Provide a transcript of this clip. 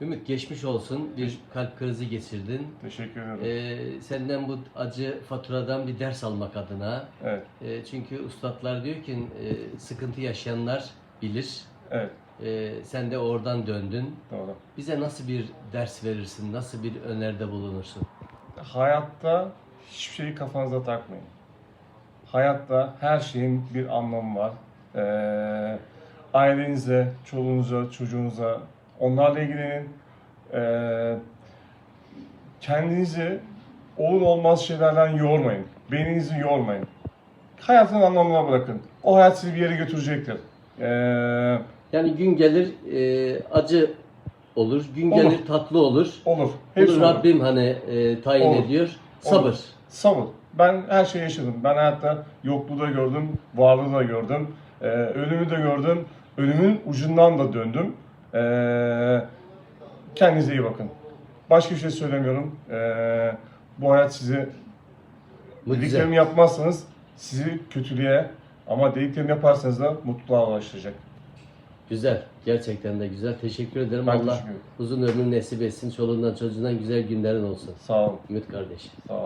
Ümit geçmiş olsun. Bir kalp krizi geçirdin. Teşekkür ederim. Ee, senden bu acı faturadan bir ders almak adına. Evet, e, çünkü ustadlar diyor ki e, sıkıntı yaşayanlar bilir. evet. E, sen de oradan döndün. Doğru. Bize nasıl bir ders verirsin? Nasıl bir öneride bulunursun? Hayatta hiçbir şeyi kafanıza takmayın. Hayatta her şeyin bir anlamı var. Ee, ailenize, çoluğunuza, çocuğunuza onlarla ilgilenin. Ee, kendinizi olur olmaz şeylerden yormayın. Beyninizi yormayın. Hayatın anlamına bırakın. O hayat sizi bir yere götürecektir. Ee, Yani gün gelir e, acı olur, gün Olur. gelir tatlı olur. olur. Hepsi Bunu olur. Rabbim hani e, tayin Olur. ediyor. Sabır. Olur. Sabır. Ben her şeyi yaşadım. Ben hayatta yokluğu da gördüm, varlığı da gördüm, ee, ölümü de gördüm, ölümün ucundan da döndüm. Ee, kendinize iyi bakın. Başka bir şey söylemiyorum. Ee, bu hayat sizi dediklerimi yapmazsanız sizi kötülüğe ama dediklerimi yaparsanız da mutluluğa ulaştıracak. Güzel. Gerçekten de güzel. Teşekkür ederim. Ben Allah teşekkür ederim. uzun ömür nasip etsin. Çoluğundan çocuğundan güzel günlerin olsun. Sağ olun. Ümit kardeş. Sağ olun.